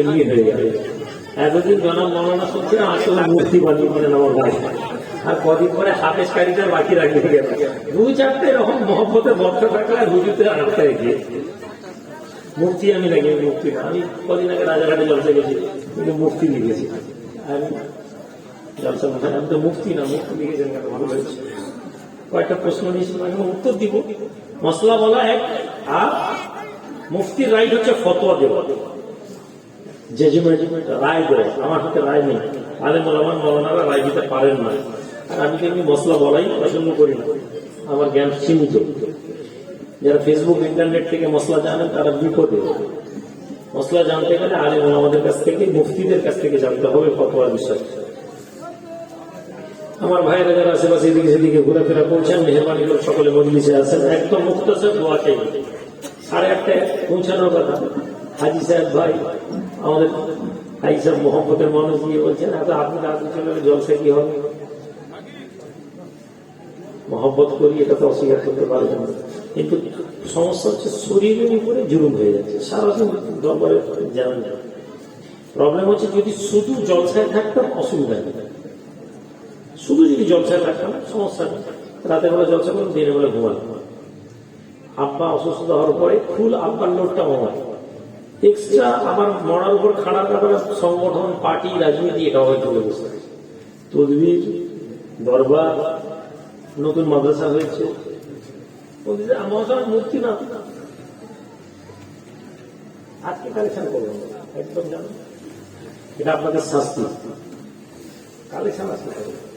এমনি হয়ে যাবে। এতদিন জনাব মৌলানা শুনছি আসলে মূর্তি আর কদিন পরে হাফেজ বাকি রাখিয়ে দু চারটে এরকম মহব্বতে বদ্ধ থাকলে আর হুজুতে আটটা গিয়ে মূর্তি আমি লাগিয়ে মূর্তি না। আমি কদিন আগে রাজাঘাটে জলসা গেছি কিন্তু মূর্তি লিখেছি। আমি জলসা না মুক্তি ভালো হয়েছে। কয়েকটা প্রশ্ন নিয়েছিলাম উত্তর দিব। মশলা বলা এক, আর মুফতির রাইট হচ্ছে ফতোয়া দেওয়া। জাজমেন্ট, রায় দেয় আমার হাতে রায় নেই। আলে মোলামান মৌলানারা রায় দিতে পারেন না। আর আমি কিন্তু মশলা বলাই, পছন্দ করি না। আমার জ্ঞান সীমিত। যারা ফেসবুক ইন্টারনেট থেকে মশলা জানেন, তারা বিপদে। মশলা জানতে গেলে আলে মোলামাদের কাছ থেকে, মুফতিদের কাছ থেকে জানতে হবে ফতোয়ার বিষয়। আমার ভাইরা যারা আশেপাশে এদিকে সেদিকে ঘোরাফেরা করছেন, মেহরবানি করে সকলে মজলিসে আছেন। একদম মুক্ত দোয়া চাই সাড়ে আটটায় পৌঁছানোর কথা, হাজি সাহেব ভাই, আমাদের হাজি সাহেব মোহাম্মতের মানুষ, গিয়ে বলছেন, এত আপনি তাড়াতাড়ি চলে জলসা কি হবে? মহব্বত করি, এটা তো অস্বীকার করতে পারবেন না। কিন্তু সমস্যা হচ্ছে শরীরের উপরে জুলুম হয়ে যাচ্ছে। সারাদিন দরবারে জানেন না। প্রবলেম হচ্ছে যদি শুধু জলসায় থাকতাম, অসুবিধা নেই শুধু যদি জলসায় থাকতাম সমস্যা নেই। রাতে বেলা জলসা করুন, দিনের বেলা ঘুমালাম আব্বা অসুস্থ হওয়ার পরে ফুল আব্বার লোডটা আমার এক্সট্রা আমার মরার উপর খাড়ার ব্যাপারে সংগঠন, পার্টি, রাজনীতি, এটা হয়ে বসে আছে। তদবির, দরবার, নতুন মাদ্রাসা হয়েছে। আমার মূর্তি না। আজকে কালেকশন করবেন একদম জানো? এটা আপনাদের শাস্তি। কালেকশন আসতে হবে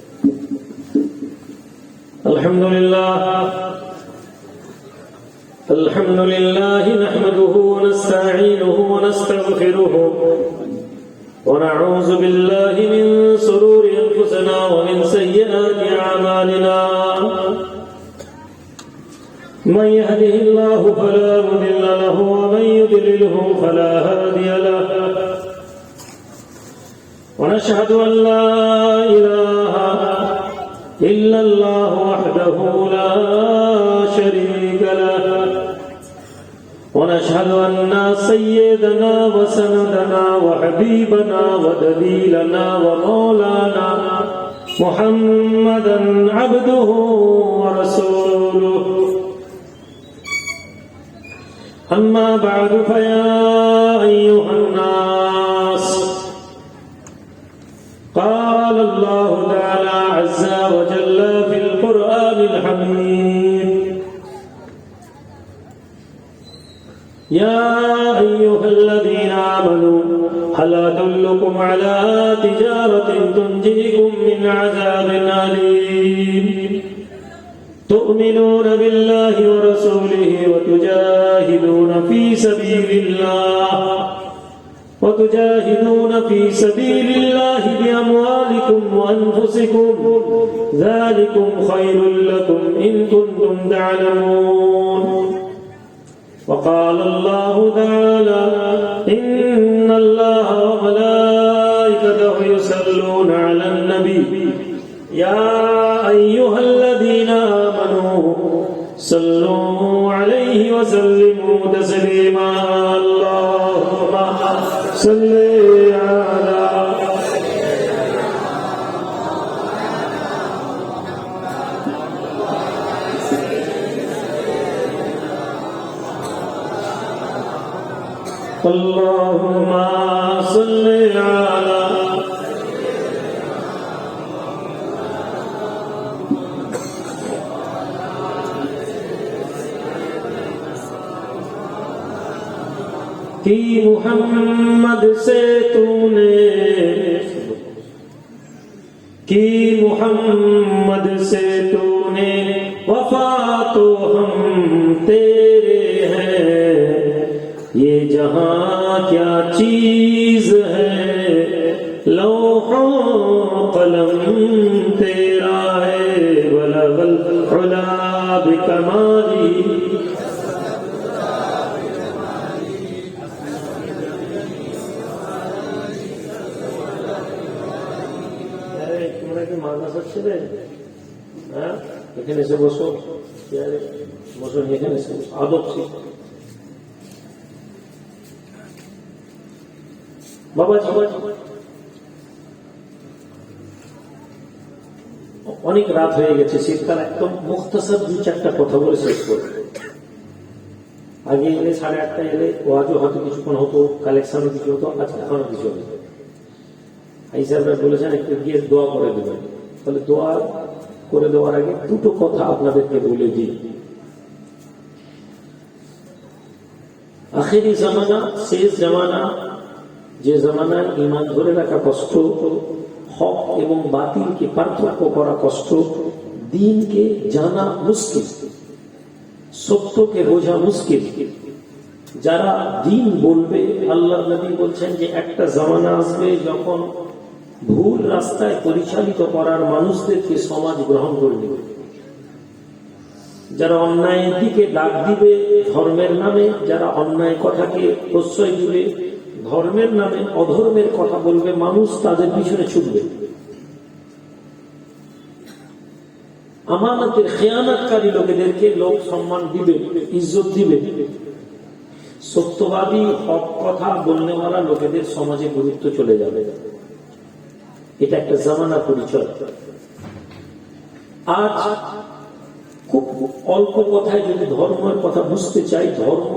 الحمد لله. الحمد لله نحمده ونستعينه ونستغفره ونعوذ بالله من سرور أنفسنا ومن سيئات أعمالنا. من يهده الله فلا مضل له ومن يضلله فلا هادي له. ونشهد أن لا إله إلا الله وحده لا شريك له. ونشهد أن سيدنا وسندنا وحبيبنا ودليلنا ومولانا محمدا عبده ورسوله. أما بعد فيا أيها الناس قال الله تعالى عز وجل في القرآن الحميد. يا أيها الذين آمنوا هل أدلكم على تجارة تنجيكم من عذاب أليم؟ تؤمنون بالله ورسوله وتجاهدون في سبيل الله. وتجاهدون في سبيل الله بأموالكم وأنفسكم. ذلكم خير لكم إن كنتم تعلمون. وقال الله تعالى إن الله وملائكته يصلون على النبي. يا أيها الذين آمنوا صلوا عليه وسلموا تسليما. اللهم صلي کی محمد سے تو نے کی محمد سے تو نے وفا تو ہم تیرے ہیں۔ یہ جہاں کیا چیز ہے لوہوں قلم تیرا ہے۔ بلا بل خدا بھی کمالی মাদ্রাসা ছেলে হ্যাঁ? এখানে এসে বসো। বসো, এখানে এসে আদব বাবা অনেক রাত হয়ে গেছে, শীতকাল একদম মুক্তাসার দু চারটা কথা বলে শেষ করবে। আগে এলে সাড়ে আটটায় এলে ওয়াজও হয়তো কিছুক্ষণ হতো, কালেকশনও কিছু হতো আজকে এখনও কিছু হবে। এই সাহেবরা বলেছেন, একটু গিয়ে দোয়া করে দেবেন। তাহলে দোয়া করে দেওয়ার আগে দুটো কথা আপনাদেরকে বলে দিই। আখেরি জামানা, শেষ জামানা, যে জামানায় ইমান ধরে রাখা কষ্ট, হক এবং বাতিলকে পার্থক্য করা কষ্ট, দিনকে জানা মুশকিল, সত্যকে বোঝা মুশকিল। যারা দিন বলবে আল্লাহ নবী বলছেন যে একটা জামানা আসবে যখন ভুল রাস্তায় পরিচালিত করার মানুষদেরকে সমাজ গ্রহণ করে নেবে। যারা অন্যায়ের দিকে ডাক দিবে ধর্মের নামে, যারা অন্যায় কথাকে প্রশ্রয় দিবে ধর্মের নামে, অধর্মের কথা বলবে, মানুষ তাদের পিছনে ছুটবে। আমানতের খেয়ানতকারী লোকেদেরকে লোক সম্মান দিবে, ইজ্জত দিবে। সত্যবাদী হক কথা বলনেওয়ালা লোকেদের সমাজে গুরুত্ব চলে যাবে। এটা একটা জামানা পরিচয়। আজ খুব অল্প কথায় যদি ধর্মের কথা বুঝতে চাই, ধর্ম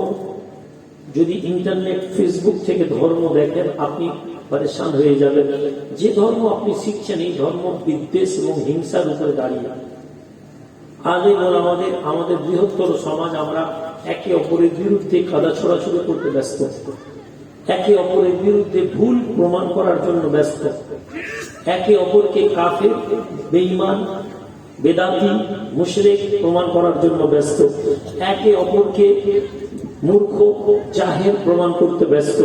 যদি ইন্টারনেট, ফেসবুক থেকে ধর্ম দেখেন, আপনি পরেশান হয়ে যাবেন। যে ধর্ম আপনি শিখছেন, এই ধর্ম বিদ্বেষ এবং হিংসার উপরে দাঁড়িয়ে। আগে বল আমাদের আমাদের বৃহত্তর সমাজ, আমরা একে অপরের বিরুদ্ধে কাদা ছড়াছড়ি করতে ব্যস্ত। একে অপরের বিরুদ্ধে ভুল প্রমাণ করার জন্য ব্যস্ত। একে অপরকে কাফে বেঈমান, বেদাতি, মুশরিক প্রমাণ করার জন্য ব্যস্ত। একে অপরকে মূর্খ, জাহের প্রমাণ করতে ব্যস্ত।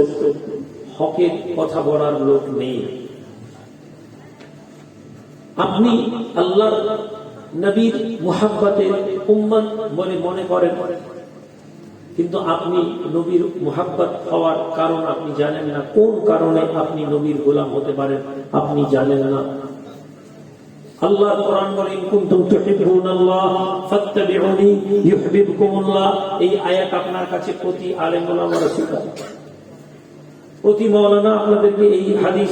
হকের কথা বলার লোক নেই। আপনি আল্লাহ নবীর মুহাব্বাতে উম্মান বলে মনে করেন। কিন্তু আপনি নবীর মুহাব্বত হওয়ার কারণ আপনি জানেন না। কোন কারণে আপনি নবীর গোলাম হতে পারেন আপনি জানেন না। আল্লাহ এই আপনার কাছে প্রতি এই হাদিস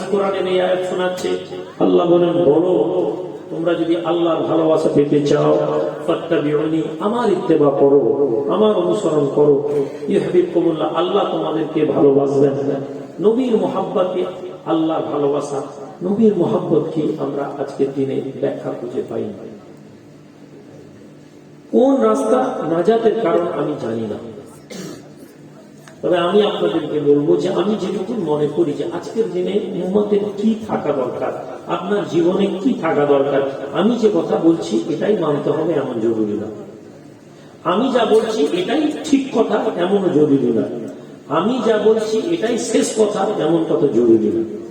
শোনাচ্ছে। আল্লাহ বলেন, বলো তোমরা যদি আল্লাহর ভালোবাসা পেতে চাও, ফাত্তাবিউনি, আমার ইত্তেবা করো, আমার অনুসরণ করো। ইউহিব্বুকুমুল্লাহ আল্লাহ তোমাদেরকে ভালোবাসবেন। নবীর মোহাব্বতে আল্লাহর ভালোবাসা, নবীর মোহাব্বত কি আমরা আজকের দিনে ব্যাখ্যা খুঁজে পাই কোন রাস্তা নাজাতের কারণ আমি জানি না। তবে আমি আপনাদেরকে বলব যে আমি যেটুকু মনে করি যে আজকের দিনে উম্মতের কি থাকা দরকার আপনার জীবনে কি থাকা দরকার? আমি যে কথা বলছি, এটাই মানতে হবে এমন জরুরি না। আমি যা বলছি, এটাই ঠিক কথা এমন জরুরি না। আমি যা বলছি, এটাই শেষ কথা, এমন কথা জরুরি না।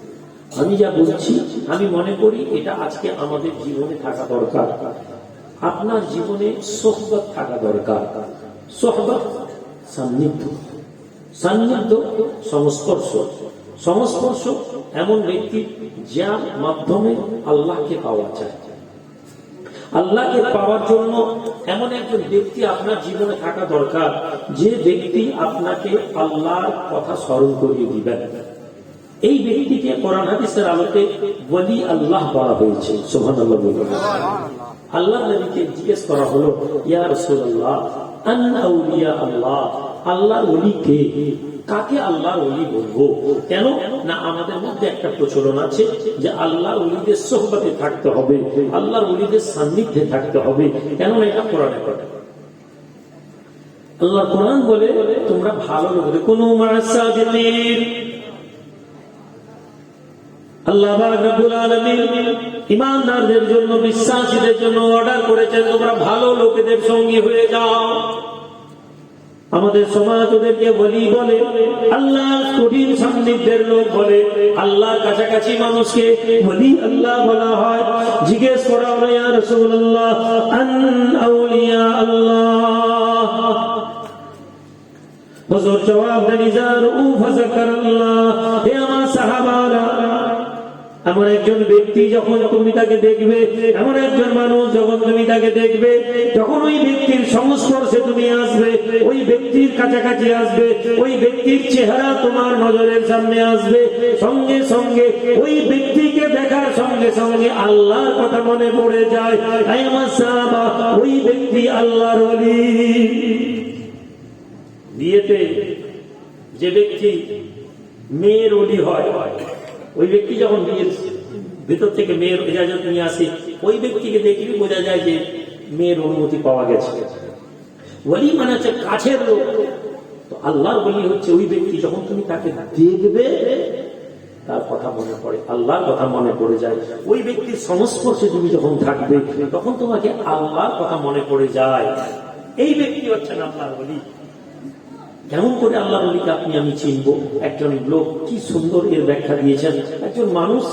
আমি যা বলছি, আমি মনে করি এটা আজকে আমাদের জীবনে থাকা দরকার। আপনার জীবনে সোহবত থাকা দরকার। সোহবত, সান্নিধ্য। সান্নিধ্য, সংস্পর্শ। সংস্পর্শ এমন ব্যক্তি যার মাধ্যমে আল্লাহকে পাওয়া যায়। আল্লাহকে পাওয়ার জন্য এমন একজন ব্যক্তি আপনার জীবনে থাকা দরকার, যে ব্যক্তি আপনাকে আল্লাহর কথা স্মরণ করিয়ে দিবেন। এই ব্যক্তিকে কোরআন হাদিসের আলোকে বলি আল্লাহ বলা হয়েছে সোহান আল্লাহ আল্লাহ নবীকে জিজ্ঞেস করা হলো, ইয়া রাসূলুল্লাহ আন আউলিয়া আল্লাহ, আল্লাহর কে কাকে আল্লাহর ওলি বলব? কেন? না আমাদের মধ্যে একটা প্রচলন আছে যে আল্লাহর ওলিদের সোহবতে থাকতে হবে, আল্লাহর ওলিদের সান্নিধ্যে থাকতে হবে। কেন এটা কোরআনে করে আল্লাহ কোরআন বলে, তোমরা ভালো লোকদের কোন আল্লাহ জন্য, বিশ্বাসীদের জন্য অর্ডার করেছেন, তোমরা ভালো লোকেদের সঙ্গী হয়ে যাও। আমাদের সমাজ ওদেরকে বলি বলে, আল্লাহ কঠিন সান্নিধ্যের লোক বলে আল্লাহ কাছাকাছি মানুষকে বলি আল্লাহ বলা হয়। জিজ্ঞেস করা হলো ইয়া রাসূলুল্লাহ আল্লাহ? জবাব দেন উ ফাযাকারাল্লাহ হে আমার সাহাবারা এমন একজন ব্যক্তি যখন তুমি তাকে দেখবে, এমন একজন মানুষ যখন তুমি তাকে দেখবে, যখন ওই ব্যক্তির সংস্পর্শে তুমি আসবে, ওই ব্যক্তির কাছাকাছি আসবে, ওই ব্যক্তির চেহারা তোমার নজরের সামনে আসবে। সঙ্গে সঙ্গে ওই ব্যক্তিকে দেখার সঙ্গে সঙ্গে আল্লাহর কথা মনে পড়ে যায়। ওই ব্যক্তি আল্লাহর বিয়েতে যে ব্যক্তি মেয়ের অলি হয় ওই ব্যক্তি যখন বিয়ের ভেতর থেকে মেয়ের ইজাজত নিয়ে আসে, ওই ব্যক্তিকে দেখলে বোঝা যায় যে মেয়ের অনুমতি পাওয়া গেছে। ওলি মানে হচ্ছে কাছের লোক। তো আল্লাহর বলি হচ্ছে ওই ব্যক্তি, যখন তুমি তাকে দেখবে, তার কথা মনে পড়ে, আল্লাহর কথা মনে পড়ে যায়। ওই ব্যক্তির সংস্পর্শে তুমি যখন থাকবে, তখন তোমাকে আল্লাহর কথা মনে পড়ে যায়। এই ব্যক্তি হচ্ছেন আল্লাহর বলি কেমন করে আল্লাহ নবীকে আপনি আমি চিনব? একজন লোক কি সুন্দর এর ব্যাখ্যা দিয়েছেন। একজন মানুষ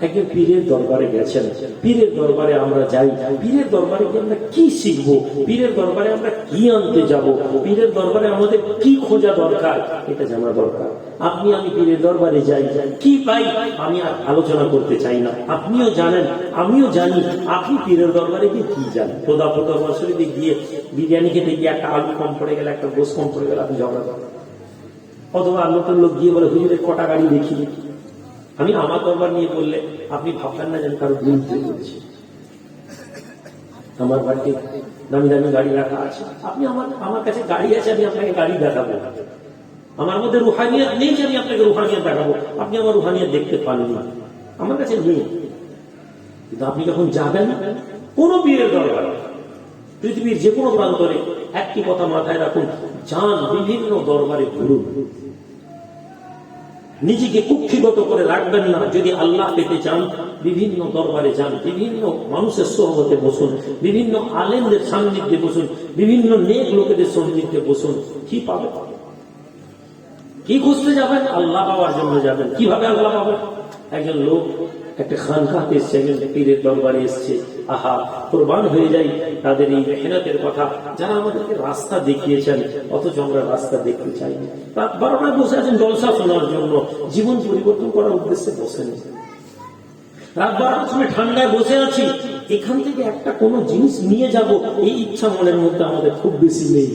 একজন পীরের দরবারে গেছেন। পীরের দরবারে আমরা যাই। পীরের দরবারে গিয়ে আমরা কি শিখব? পীরের দরবারে আমরা কি আনতে যাব? পীরের দরবারে আমাদের কি খোঁজা দরকার? এটা জানা দরকার। আপনি আমি পীরের দরবারে যাই। কি পাই? আমি আর আলোচনা করতে চাই না। আপনিও জানেন, আমিও জানি। আপনি পীরের দরবারে গিয়ে কি জানেন? খোদা খোদা বছরে গিয়ে বিরিয়ানি খেতে গিয়ে একটা আলু কম পড়ে গেলে, একটা গোস কম পড়ে গেলে, আপনি ঝগড়া অথবা আল্লোকের লোক গিয়ে বলে হুজুরের কটা গাড়ি দেখি দেখি। আমি আমার দরবার নিয়ে বললে আপনি ভাববেন না যেন কারও দিন বলছি আমার বাড়িতে দামি দামি গাড়ি রাখা আছে। আপনি আমার আমার কাছে গাড়ি আছে, আমি আপনাকে গাড়ি দেখাবো। আমার মধ্যে রুহানিয়াত নেই যে আমি আপনাকে রুহানিয়াত দেখাবো। আপনি আমার রুহানিয়াত দেখতে পাননি। আমার কাছে নেই। কিন্তু আপনি যখন যাবেন, কোন পীরের দরবারে পৃথিবীর যে কোনো প্রান্তরে একটি কথা মাথায় রাখুন, যান বিভিন্ন দরবারে ঘুরুন। নিজেকে কুক্ষিগত করে রাখবেন না। যদি আল্লাহ পেতে চান, বিভিন্ন দরবারে যান, বিভিন্ন মানুষের সহগতে বসুন, বিভিন্ন আলেমদের সান্নিধ্যে বসুন, বিভিন্ন নেক লোকেদের সান্নিধ্যে বসুন, কি পাবে পাবে? কি খুঁজতে যাবেন? আল্লাহ পাওয়ার জন্য যাবেন। কীভাবে আল্লাহ পাবেন? একজন লোক, একটা খানকাতে এসছে একজন পীরের দরবারে এসছে। আহা, কোরবান হয়ে যাই, তাদের এই মেহনতের কথা। যারা আমাদেরকে রাস্তা দেখিয়েছেন, অথচ আমরা রাস্তা দেখতে চাই। রাত বারোটায় বসে আছেন জলসা শোনার জন্য। জীবন পরিবর্তন করার উদ্দেশ্যে বসেন রাত বারোটার সময় ঠান্ডায় বসে আছি। এখান থেকে একটা কোনো জিনিস নিয়ে যাব, এই ইচ্ছা মনের মধ্যে আমাদের খুব বেশি নেই।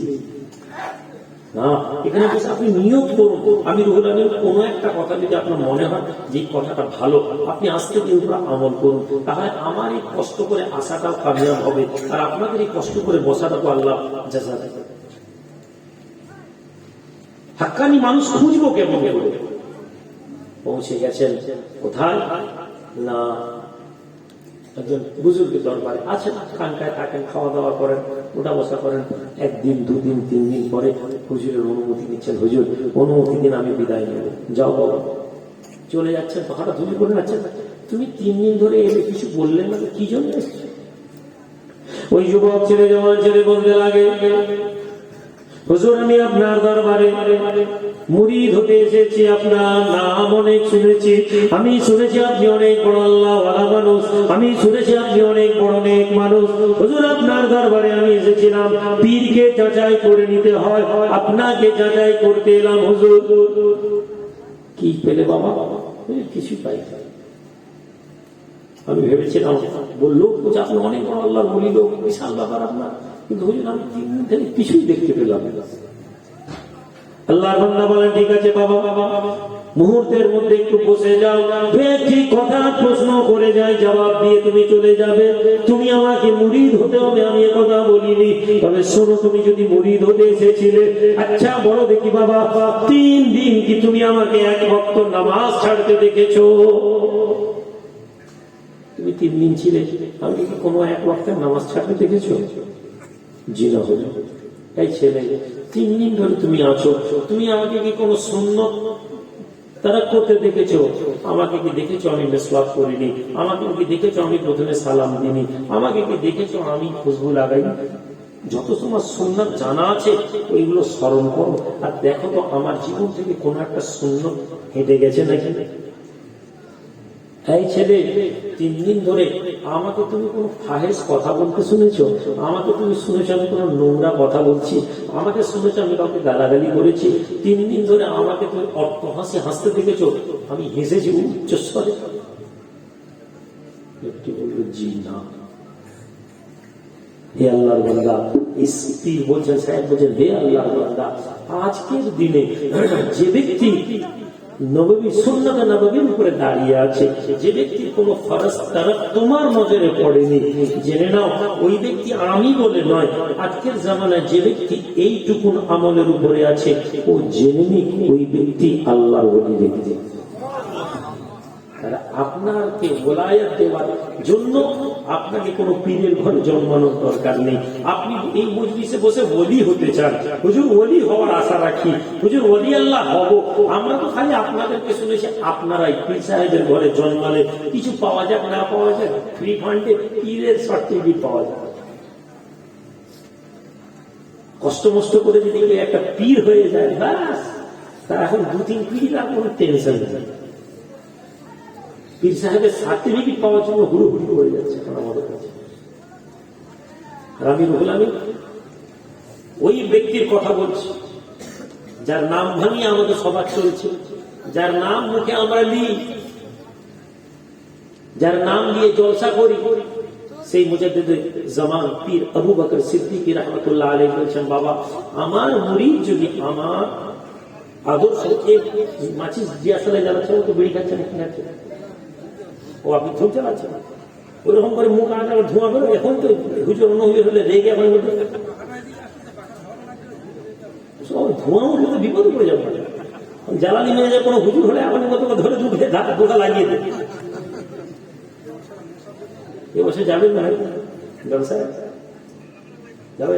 না এখানে বসে আপনি নিয়োগ করুন। আমি রুহুল আলমের কোনো একটা কথা যদি আপনার মনে হয় যে কথাটা ভালো, আপনি আজকে উপরে আমল করুন। তাহলে আমার এই কষ্ট করে আসাটাও কামিয়াব হবে। আর আপনাদের এই কষ্ট করে বসাটাও আল্লাহ জাজা হাক্কানি মানুষ খুঁজবো কেমন পৌঁছে গেছেন কোথায়? না। একজন বুজুর্গের দরবারে আছেন, খানকায় থাকেন খাওয়া দাওয়া করেন ওটা বসা করেন। একদিন, দুদিন তিন দিন পরে হুজুরের অনুমতি নিচ্ছেন, হুজুর, অনুমতি দিন আমি বিদায় নেব। যাও বাবা। চলে যাচ্ছেন হঠাৎ হুজুর বলে যাচ্ছেন। তুমি তিন দিন ধরে এলে কিছু বললেন না কি জন্য? ওই যুবক ছেলে যাওয়ার ছেলে বলতে লাগে হুজুর, আমি আপনার দরবারে মুরিদ হতে এসেছি, আপনার নাম অনেক শুনেছি। আমি শুনেছি আপনি অনেক বড় আল্লাহ মানুষ, আমি শুনেছি আপনি অনেক বড় অনেক মানুষ। হুজুর, আপনার দরবারে আমি এসেছিলাম, পীরকে যাচাই করে নিতে হয়, আপনাকে যাচাই করতে এলাম, হুজুর। কি পেলে বাবা? কিছু পাই আমি ভেবেছিলাম, বলল যে আপনি অনেক বড় আল্লাহ বলি লোক বিশাল ব্যাপার আপনার। কিন্তু হুজুর আমি কিছুই দেখতে পেলাম না। আল্লাহর বান্দা বলেন, ঠিক আছে, বাবা বাবা মুহূর্তের মধ্যে একটু বসে যাও। কথা প্রশ্ন করে যায়, জবাব দিয়ে তুমি চলে যাবে। তুমি আমাকে মুরিদ হতে হবে, আমি কথা বলিনি। তবে শোনো, তুমি যদি মুরিদ হতে এসেছিলে আচ্ছা বলো দেখি, বাবা, তিন দিন কি তুমি আমাকে এক ভক্ত নামাজ ছাড়তে দেখেছ? তুমি তিন দিন ছিলে, আমি কি কোনো এক ওয়াক্তের নামাজ ছাড়তে দেখেছ? ছেলে তিন দিন ধরে তুমি আছো, তুমি আমাকে কি কোনো শূন্য তারা করতে দেখেছ? আমাকে কি দেখেছ আমি মেসওয়াক করিনি? আমাকে কি দেখেছ আমি প্রথমে সালাম দিনি আমাকে কি দেখেছ আমি খুশবু যত তোমার সুন্নাত জানা আছে, ওইগুলো স্মরণ করো। আর দেখো তো, আমার জীবন থেকে কোনো একটা সুন্নত হেঁটে গেছে নাকি? এই ছেলে, তিন দিন ধরে আমাকে তুমি কোনো ফাহেস কথা বলতে শুনেছ? আমাকে তুমি শুনেছ আমি কোনো নোংরা কথা বলছি? আমাকে শুনেছ আমি কাউকে গালাগালি করেছি? তিন দিন ধরে আমাকে তুমি অর্থ হাসি হাসতে দেখেছ? আমি হেসেছি বলল, জি না। বলছেন আজকের দিনে যে ব্যক্তি নবী সুন্নত নবীর উপরে দাঁড়িয়ে আছে। যে ব্যক্তি কোনো ফরজ তারা তোমার নজরে পড়েনি, জেনে নাও, ওই ব্যক্তি আমি বলে নয়। আজকের জামানায় যে ব্যক্তি এইটুকুন আমলের উপরে আছে, ও জেনে নিক, ওই ব্যক্তি আল্লাহ বলি ব্যক্তি তাহলে আপনাকে গোলায়াত দেওয়ার জন্য আপনাকে কোনো পীরের ঘরে জন্মানোর দরকার নেই। আপনি এই মজলিসে বসে ওলি হতে চান। হুজুর, ওলি হওয়ার আশা রাখি। হুজুর, ওলি আল্লাহ হব। আমরা তো খালি আপনাদেরকে শুনেছি, আপনারাই পীর সাহেবের ঘরে জন্মালে কিছু পাওয়া যাক, না পাওয়া যাক ফ্রি ফান্ডে পীরের সার্টিফিকেট পাওয়া যায় কষ্ট মষ্ট করে যদি একটা পীর হয়ে যায়, ব্যাস। তা এখন দু তিন পীর কোনো টেনশন নেই। পীর সাহেবের সার্টিফিকেট পাওয়ার জন্য হুড়ুহুড়ি করে যাচ্ছে এখন আমাদের কাছে। আমি রুহুল আমি ওই ব্যক্তির কথা বলছি, যার নাম ভাঙিয়ে আমাদের সবার চলছে, যার নাম মুখে আমরা নিই যার নাম নিয়ে জলসা করি, সেই মুজাদ্দিদ জামান পীর আবু বকর সিদ্দিকী রহমতুল্লাহ আলী বলছেন, বাবা, আমার মুরিদ যদি আমার আদর্শকে মাছিস জিয়াশালে জ্বালাচ্ছে ও তো বিড়ি খাচ্ছে না? কি খাচ্ছে ও আপনি ধূপ চালাচ্ছেন ওইরকম করে মুখ আগে ধোঁয়া বেরো এখন তো হুজুর অন্য হুজুর হলে রেগে এখন সব ধোঁয়া উঠলে তো বিপদে পড়ে যাবে। জ্বালানি মেয়ে যায় কোনো হুজুর হলে এখন মতো ধরে দুধে ধাক্কা ধোকা লাগিয়ে দেবে। এ বসে যাবেন না ব্যবসায় যাবে?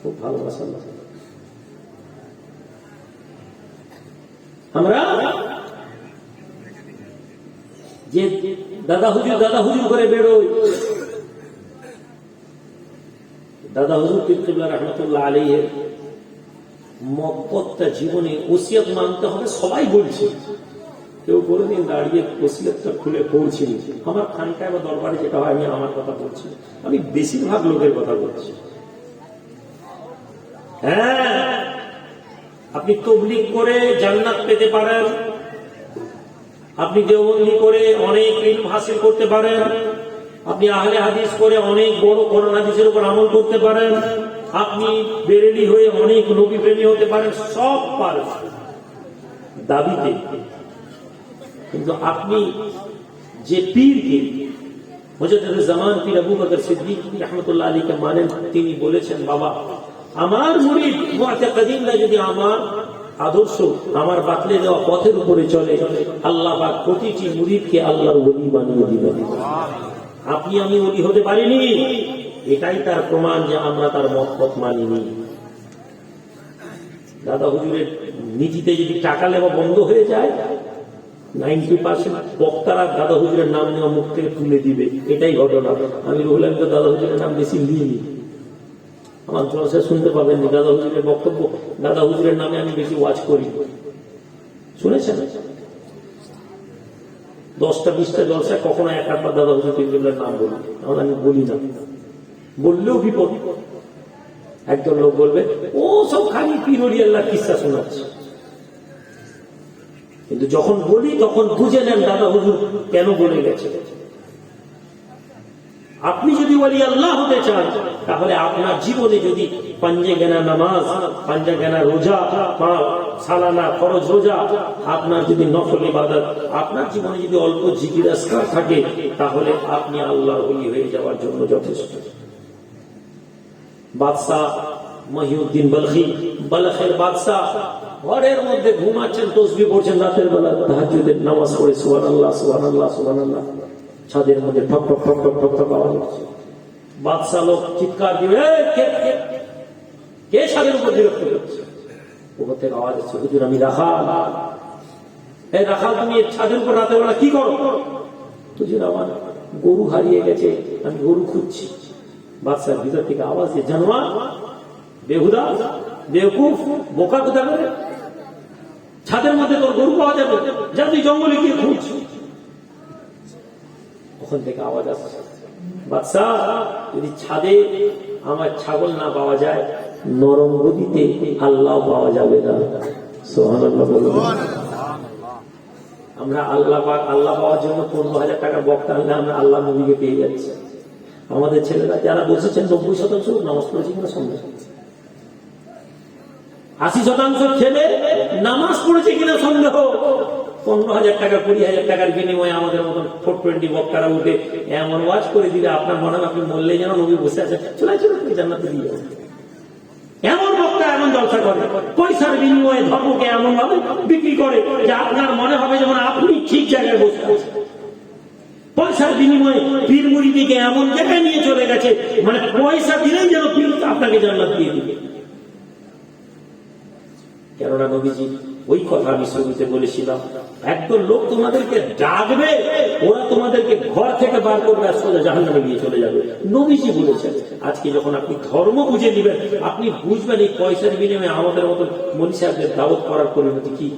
খুব ভালোবাসা আমরা যে দাদা হুজুর দাদা হুজুর করে বেরোয়। দাদা হুজুর কিবলা রহমতুল্লাহ আলীর মক্কতটা জীবনে ওসিয়ত মানতে হবে, সবাই বলছে। কেউ কোনোদিন দাঁড়িয়ে ওসিয়তটা খুলে পড়ছিনি আমার খানকায় বা দরবারে যেটা হয়, আমি আমার কথা বলছি আমি বেশিরভাগ লোকের কথা বলছি। হ্যাঁ আপনি তবলিক করে জান্নাত পেতে পারেন। আপনি দেওবন্দি করে অনেক ইলম হাসিল করতে পারেন। আপনি আহলে হাদিস করে অনেক বড় করোনা হাদিসের উপর আমল করতে পারেন। আপনি বেরেলি হয়ে অনেক নবী প্রেমী হতে পারেন, সব পারেন। দাবিতে। কিন্তু আপনি যে পীরকে মুজাদ্দিদ জামান পীর আবু বকর সিদ্দিক রহমতুল্লাহ আলীকে মানেন, তিনি বলেছেন, বাবা, আমার মুরিদ মুআতাকিদিনরা যদি আমার আদর্শ আমার বাতলে দেওয়া পথের উপরে চলে। আল্লাহ বা প্রতিটি মুরিদকে আল্লাহর ওলি বানিয়ে দিবেন আপনি আমি ওলি হতে পারিনি। এটাই তার প্রমাণ যে আমরা তার মত পথ মানিনি। দাদা হুজুরের নীতিতে যদি টাকা লেওয়া বন্ধ হয়ে যায়, নাইনটি পার্সেন্ট বক্তারা দাদা হুজুরের নাম নেওয়া মুখ থেকে তুলে দিবে। এটাই ঘটনা। আমি রুহুল দাদা হুজুরের নাম বেশি নিইনি। আমার জলসা শুনতে পাবেননি দাদা হুজুরের বক্তব্য। দাদা হুজুরের নামে আমি বেশি ওয়াচ করি। শুনেছেন? দশটা, বিশটা জলসায় কখনো এক একবার দাদা হুজুর তিনজনের নাম বলি। তখন আমি বলি না। বললেও বিপদ। একজন লোক বলবে, ও সব খালি আল্লাহ কিসা শোনাচ্ছে। কিন্তু যখন বলি, তখন বুঝে নেন দাদা হুজুর কেন বলে গেছে। আপনি যদি বলি আল্লাহ হতে চান, তাহলে আপনার জীবনে যদি পাঞ্জে গেনা নামাজ, পাঞ্জা গেনা রোজা সালানা খরচ রোজা, আপনার যদি নফল ইবাদত, আপনার জীবনে যদি অল্প জিকির থাকে, তাহলে আপনি আল্লাহ হলি হয়ে যাওয়ার জন্য যথেষ্ট। বাদশাহ মহিউদ্দিন বলখি, বলখের বাদশাহ, ঘরের মধ্যে ঘুমাচ্ছেন, তসবি পড়ছেন, রাতের বেলা তাহাজুদের নামাজ পড়ে সুহান আল্লাহ সুহান আল্লাহ সুহান আল্লাহ ছাদের মধ্যে ঠক ঠক ঠক ঠক ঠক ঠক আওয়াজ হচ্ছে। বাদশাহ লোক চিৎকার "এই, কে ছাদের উপর বিরক্ত করছে? ওপর থেকে আওয়াজ হচ্ছে হুজুর আমি রাখাল। এই রাখাল তুমি ছাদের উপর রাতের বেলা কি করো? হুজুর আমার গরু হারিয়ে গেছে আমি গরু খুঁজছি। বাদশার ভিতর থেকে আওয়াজ দিয়ে জানোয়ার বেহুদা বেকুফ বোকা কোথা করে ছাদের মধ্যে তোর গরু পাওয়া যাবে। যা তুই জঙ্গলে গিয়ে খুঁজ। ওখান থেকে আওয়াজ আসছে। বাদশাহ, যদি ছাদে আমার ছাগল না পাওয়া যায়, নরম গদিতে আল্লাহ পাওয়া যাবে না। আমরা আল্লাহ আল্লাহ পাওয়ার জন্য পনেরো হাজার টাকা বক্তা আনলে আমরা আল্লাহ নবীকে পেয়ে যাচ্ছি। আমাদের ছেলেরা যারা বসেছেন, নব্বই শতাংশ নামাজ পড়েছে কিনা সন্দেহ আশি শতাংশ ছেলে নামাজ পড়েছে কিনা সন্দেহ। পনেরো হাজার টাকা, কুড়ি হাজার টাকার বিনিময়ে আমাদের মতন ফোর টোয়েন্টি বক্তারা উঠে এমন ওয়াজ করে দিলে আপনার মনে আপনি মরলে যেন নবী বসে আছে। চলে চলে তুমি জান্নাতে দিয়ে এমন বক্তা এমন জলসা করে, পয়সার বিনিময়ে ধর্মকে এমন ভাবে বিক্রি করে যে আপনার মনে হবে যেমন আপনি ঠিক জায়গায় বসে পয়সার বিনিময়ে পীর মুড়িদিকে এমন জায়গায় নিয়ে চলে গেছে মানে পয়সা দিলেই যেন পীর আপনাকে জান্নাত দিয়ে দিবে। কেননা নবীজি ওই কথা আমি শুরুতে বলেছিলাম একদম লোক তোমাদেরকে ডাকবে, ওরা তোমাদেরকে ঘর থেকে বার করবে আর সোজা জাহান নামে গিয়ে চলে যাবে। নবীজি বলেছেন, আজকে যখন আপনি ধর্ম বুঝে দিবেন আপনি বুঝবেন এই পয়সার বিনিময়ে আমাদের মতন মনীষ সাহেবদের দাওয়াত করার পরিণতি কি?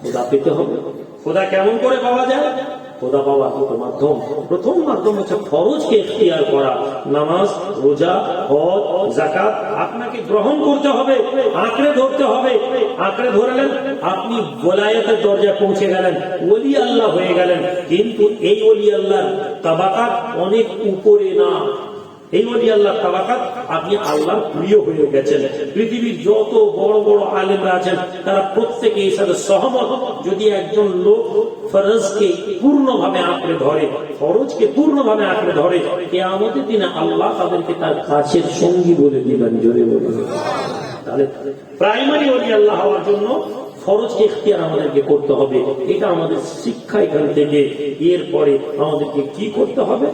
খোদা পেতে হবে। খোদা কেমন করে পাওয়া যায়? খোদা বাবা দুটো মাধ্যম প্রথম মাধ্যম হচ্ছে ফরজকে এখতিয়ার করা। নামাজ, রোজা, হজ জাকাত আপনাকে গ্রহণ করতে হবে, আঁকড়ে ধরতে হবে। আঁকড়ে ধরলেন, আপনি গোলায়তের দরজায় পৌঁছে গেলেন, ওলি আল্লাহ হয়ে গেলেন। কিন্তু এই ওলি আল্লাহ তাবাকাত অনেক উপরে না এই বলি আল্লাহ তাবাকাত আপনি আল্লাহর প্রিয় হয়ে গেছেন। পৃথিবীর যত বড় বড় আলেমরা আছেন, তারা প্রত্যেকে এই সাথে সহমত। যদি একজন লোক ফরজকে পূর্ণভাবে আঁকড়ে ধরে, ফরজকে পূর্ণভাবে আঁকড়ে ধরে কে আমাদের দিনে আল্লাহ তাদেরকে তার কাছের সঙ্গী বলে দিবেন জোরে বলে তাহলে প্রাইমারি ওলি আল্লাহ হওয়ার জন্য ফরজকে ইখতিয়ার আমাদেরকে করতে হবে। এটা আমাদের শিক্ষা এখান থেকে। এরপরে আমাদেরকে কি করতে হবে?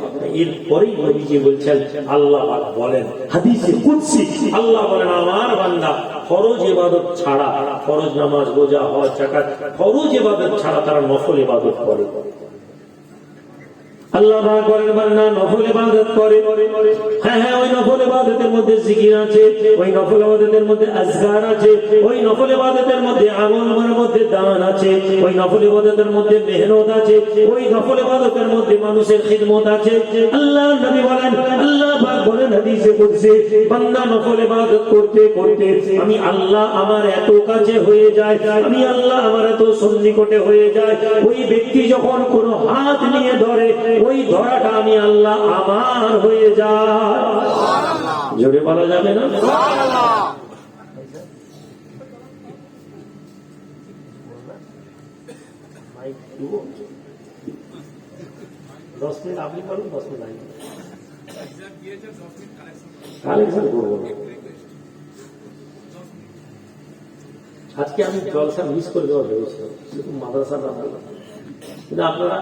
এরপরেই নবীজি বলছেন, আল্লাহ বলেন, হাদিসে কুৎসি আল্লাহ বলেন, আমার বান্দা, ফরজ ইবাদত ছাড়া ফরজ নামাজ, রোজা হওয়া চাকা ফরজ ইবাদত ছাড়া তারা নফল ইবাদত করে। হ্যাঁ হ্যাঁ মানুষের খিদমত আছে। আল্লাহ নবী বলেন, আল্লাহ বান্দা ইবাদত করতে করতে আমি আল্লাহ আমার এত কাছে হয়ে যায়, আমি আল্লাহ আমার এত সন্নিকটে হয়ে যায়। ওই ব্যক্তি যখন কোনো হাত নিয়ে ধরে ওই ধরাটা আমি আল্লাহ আমার হয়ে যায়। জোরে বলা যাবে না? দশ মিনিট আপনি দশ করব। আজকে আমি জলসা মিস করে দেওয়া ভেবেছিলাম কিন্তু মাদ্রাসা না কিন্তু আপনারা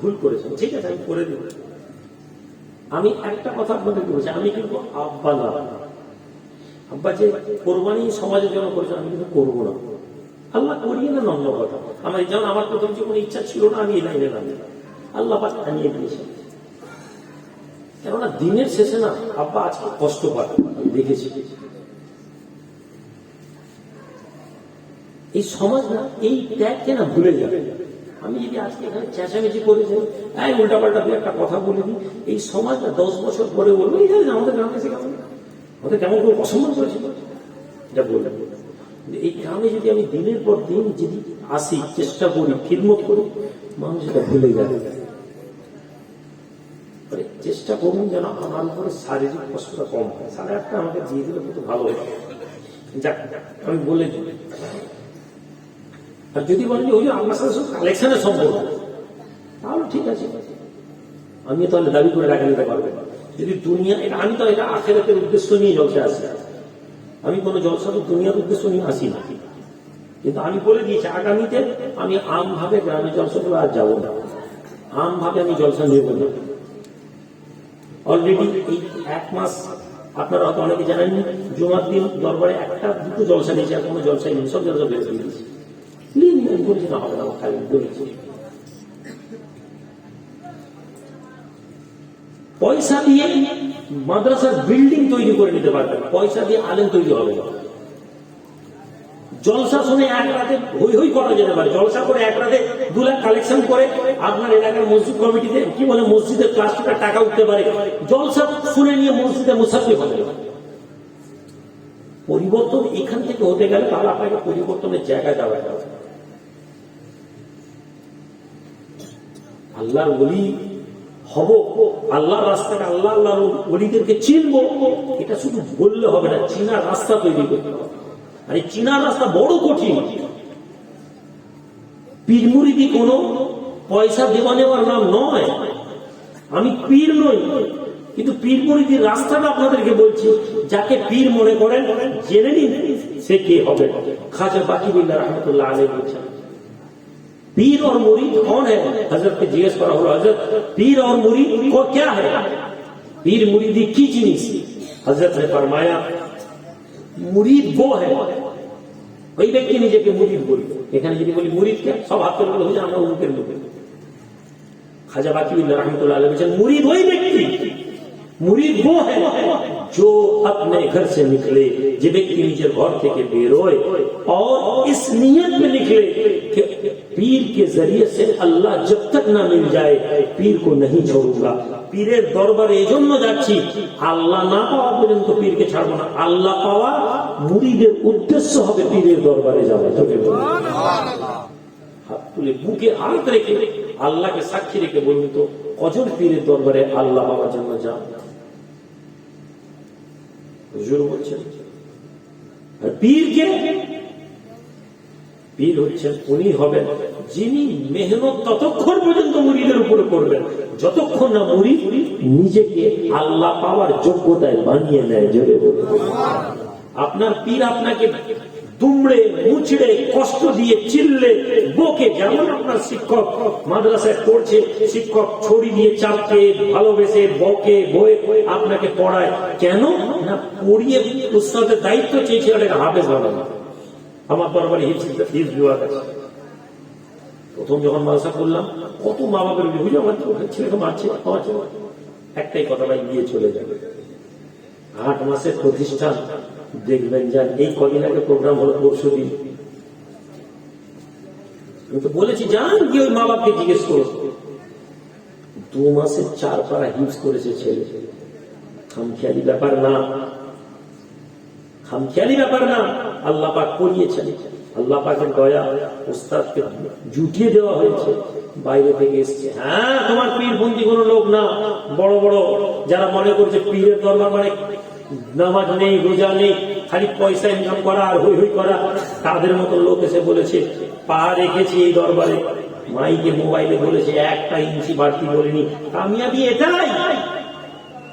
ভুল করেছেন। ঠিক আছে, আমি করে দেব। আমি একটা কথা আপনাদেরকে বলছি আমি কিন্তু আব্বা না। আব্বা যে কোরবানি সমাজের জন্য করেছেন, আমি কিন্তু করব না। আল্লাহ করিয়ে না অন্য কথা। আমার যেমন আমার প্রথম জীবনে ইচ্ছা ছিল না, আমি এই লাইনে নামি। আল্লাহ পাক আনিয়ে দিয়েছেন। কেননা দিনের শেষে না আব্বা আজকে কষ্ট আমি দেখেছি। এই সমাজ না, এই ত্যাগকে না ভুলে যাবে। আমি যদি আজকে এখানে চেঁচামেচি করে যাই এই উল্টা পাল্টা দু একটা কথা বলে দিই। এই সমাজ না দশ বছর পরে বলব এই আমাদের গ্রামে এসে কেমন? আমাদের কেমন করে অসম্মান করেছিল এটা বললাম। এই গ্রামে যদি আমি দিনের পর দিন যদি আসি, চেষ্টা করি, খিদমত করি, মানুষ এটা ভুলে যাবে মানে চেষ্টা করুন যেন আমার উপরে শারীরিক কষ্টটা কম হয়। সাড়ে আটটা আমাকে দিয়ে দিলে কত ভালো হয়। যাক, আমি বলে দিই। আর যদি বলেন যে, ওই যে আপনার সাথে সব কালেকশনের সম্পর্ক তাহলে ঠিক আছে। আমি তাহলে দাবি করে টাকা নিতে পারব যদি দুনিয়া, এটা আমি তো এটা আখেরাতের উদ্দেশ্য নিয়ে জলসা আসি। আমি কোনো জলসা তো দুনিয়ার উদ্দেশ্য নিয়ে আসি না। কিন্তু আমি বলে দিয়েছি, আগামীতে আমি আমভাবে গ্রামে জলসাগুলো আর যাব না। আমভাবে আমি জলসা নেব না। অলরেডি এই এক মাস আপনারা হয়তো অনেকে জানেননি, জমার দিন দরবারে একটা দুটো জলসা নিয়েছে, আর কোনো জলসাই নেই, সব জলসা বের করে দিয়েছি প্লিজ আমি বলছি না হবে না আমার খালি বলেছি পয়সা দিয়ে মাদ্রাসার বিল্ডিং তৈরি করে নিতে পারবেন পয়সা দিয়ে আলেম তৈরি হবে না। জলসা শুনে এক রাতে হই হই করা যেতে পারে। জলসা করে এক রাতে দু লাখ কালেকশন করে আপনার এলাকার মসজিদ কমিটিতে, কি বলে, মসজিদের প্লাস্টিকের টাকা উঠতে পারে। জলসা শুনে নিয়ে মসজিদে মুসাফি হবে না। পরিবর্তন এখান থেকে হতে গেলে তাহলে আপনাকে পরিবর্তনের জায়গায় যাওয়া যাবে। আল্লাহর বলি হব, আল্লাহর রাস্তায় আল্লাহ, আল্লাহর বলিদেরকে চিনবো, এটা শুধু বললে হবে না চীনার রাস্তা তৈরি করতে হবে। আর এই চীনার রাস্তা বড় কঠিন। পীরমুরিদি কোন পয়সা দেওয়া নেওয়ার নাম নয়। আমি পীর নই, কিন্তু পীর রাস্তাটা আপনাদেরকে বলছি, যাকে পীর মনে করেন, জেনে নিন, সে কে হবে। খাজা বাকি বিল্লা রহমতুল্লাহ আলী বলছেন। पीर और मुरीद कौन है हजरत के जिज्ञेस करा हुआ हजरत पीर और मुरीद को क्या है पीर मुरीदी की जिनिस हजरत ने फरमाया মুরিদ গো है ওই ব্যক্তি নিজেকে মুরিদ বলি এখানে যদি বলি মুরিদ কে সব হাত করে বলে আমরা উমুকের মুখে খাজা বাকি রহমতুল্লাহ আলী বলছেন মুরিদ ওই ব্যক্তি মুরিদ वो है जो अपने घर से निकले যে ব্যক্তি নিজের ঘর থেকে বেরোয় और इस नियत में निकले कि पीर के जरिए से अल्लाह जब तक ना मिल जाए पीर को नहीं छोड़ूंगा পীরের দরবারে এই জন্য যাচ্ছি আল্লাহ না পাওয়া পর্যন্ত পীরকে ছাড়বো না আল্লাহ পাওয়া মুরিদের উদ্দেশ্য হবে পীরের দরবারে যাওয়া চোখে বলুন। হাত তুলে বুকে হাত রেখে আল্লাহকে সাক্ষী রেখে বলুন তো কজন পীরের দরবারে আল্লাহ পাওয়ার জন্য যান হুজুর বলছেন আর পীর হচ্ছেন উনি হবেন যিনি মেহনত ততক্ষণ পর্যন্ত মুরিদের উপরে করবেন। যতক্ষণ না মুড়ি নিজেকে আল্লাহ পাওয়ার যোগ্যতায় বানিয়ে নেয় জোরে আপনার পীর আপনাকে দুমড়ে, মুচড়ে, কষ্ট দিয়ে চিল্লে, বকে যেমন আপনার শিক্ষক মাদ্রাসায় পড়ছে, শিক্ষক ছড়ি দিয়ে চাপকে, ভালোবেসে, বকে, বয়ে আপনাকে পড়ায়। কেন? না, পড়িয়ে উস্তাদের দায়িত্ব চেয়েছে ওটাকে হাফেজ বানানো। আমার দরবারে হিপস বিভাগ আছে। প্রথম যখন মাদ্রাসা করলাম কত মা বাবার বুঝে আমার ছেলেকে মারছে মারছে একটাই কথা ভাই গিয়ে চলে যাবে। আট মাসের প্রতিষ্ঠান, দেখবেন যান, এই কদিন আগে প্রোগ্রাম হলো পরশু দিন। আমি তো বলেছি, যান কি ওই মা বাপকে জিজ্ঞেস করো। দু মাসে চার পাড়া হিপস করেছে ছেলে। খামখেয়ালি ব্যাপার না। খামখেয়ালি ব্যাপার না, আল্লাহ পাক করিয়েছেন। আল্লাহ পাকের দয়া উস্তাদকে জুটিয়ে দেওয়া হয়েছে, বাইরে থেকে এসছে। হ্যাঁ তোমার পীরপন্থী কোনো লোক না, বড় বড়, যারা মনে করছে পীরের দরবার মানে নামাজ নেই, রোজা নেই, খালি পয়সা ইনকাম করা আর হই হই করা, তাদের মতো লোক এসে বলেছে, পা রেখেছি এই দরবারে। মাইকে মোবাইলে বলেছে, একটা ইঞ্চি বাড়তি বলিনি। কামিয়াবি এটাই।